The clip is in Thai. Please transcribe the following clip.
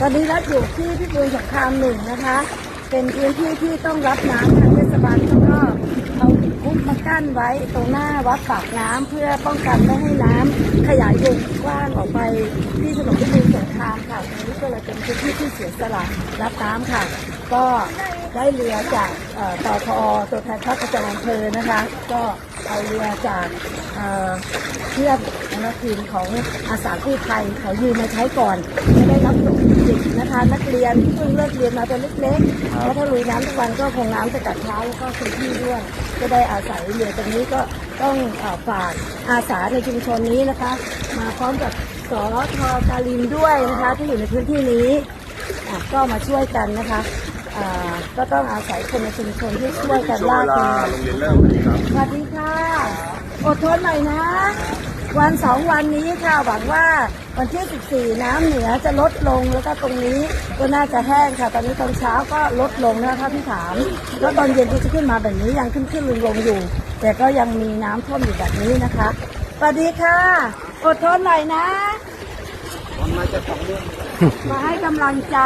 ตอนนี้รับอยู่ที่พิบูลสงครามหนึ่งนะคะ เป็นพื้นที่ที่ต้องรับน้ำทางเทศบาลเขาก็เอาคุ้มมากั้นไว้ตรงหน้าวัดปากน้ำเพื่อป้องกันไม่ให้น้ำขยายวงกว้างออกไปที่ถนนพิบูลสงครามค่ะตรงนี้ก็เลยเป็นพื้นที่ที่เสียสละรับน้ำค่ะก็ได้เรือจากเอ่อตทตัวแทนพระประจำอำเภอนะคะ ก็เอาเรือจากเอ่อเพื่อนนะคะทีมของอาสากู้ภัยเขายืมมาใช้ก่อนจะได้รับส่งเด็กนะคะ นักเรียนที่เพิ่งเลิกเรียนมาตัวเล็กๆแล้วถ้าลุยน้ำทุกวันก็คงน้ำจะกัดเท้าแล้วก็พื้นที่ด้วยก็ได้อาศัยเรือตรงนี้ก็ต้องฝากอาสาในชุมชนนี้นะคะ มาพร้อมกับสทกาลินด้วยนะคะที่อยู่ในพื้นที่นี้ก็มาช่วยกันนะคะ อ่าก็ต้องอาศัยคนในชุมชนที่ช่วยกันช่วงลากเวลาเรือโรงเรียนเริ่มครับสวัสดีค่ะ อดทนหน่อยนะ วันสองวันนี้ค่ะหวังว่าวันที่ 14 น้ำเหนือจะลดลงแล้วก็ตรงนี้ก็น่าจะแห้งค่ะ ตอนนี้ตอนเช้าก็ลดลงนะคะพี่ถาม แล้วตอนเย็นก็จะขึ้นมาแบบนี้ยังขึ้นขึ้นลงลงอยู่ แต่ก็ยังมีน้ำท่วมอยู่แบบนี้นะคะสวัสดีค่ะ อดทนหน่อยนะ มาจะสองเรื่องมาให้กำลังใจ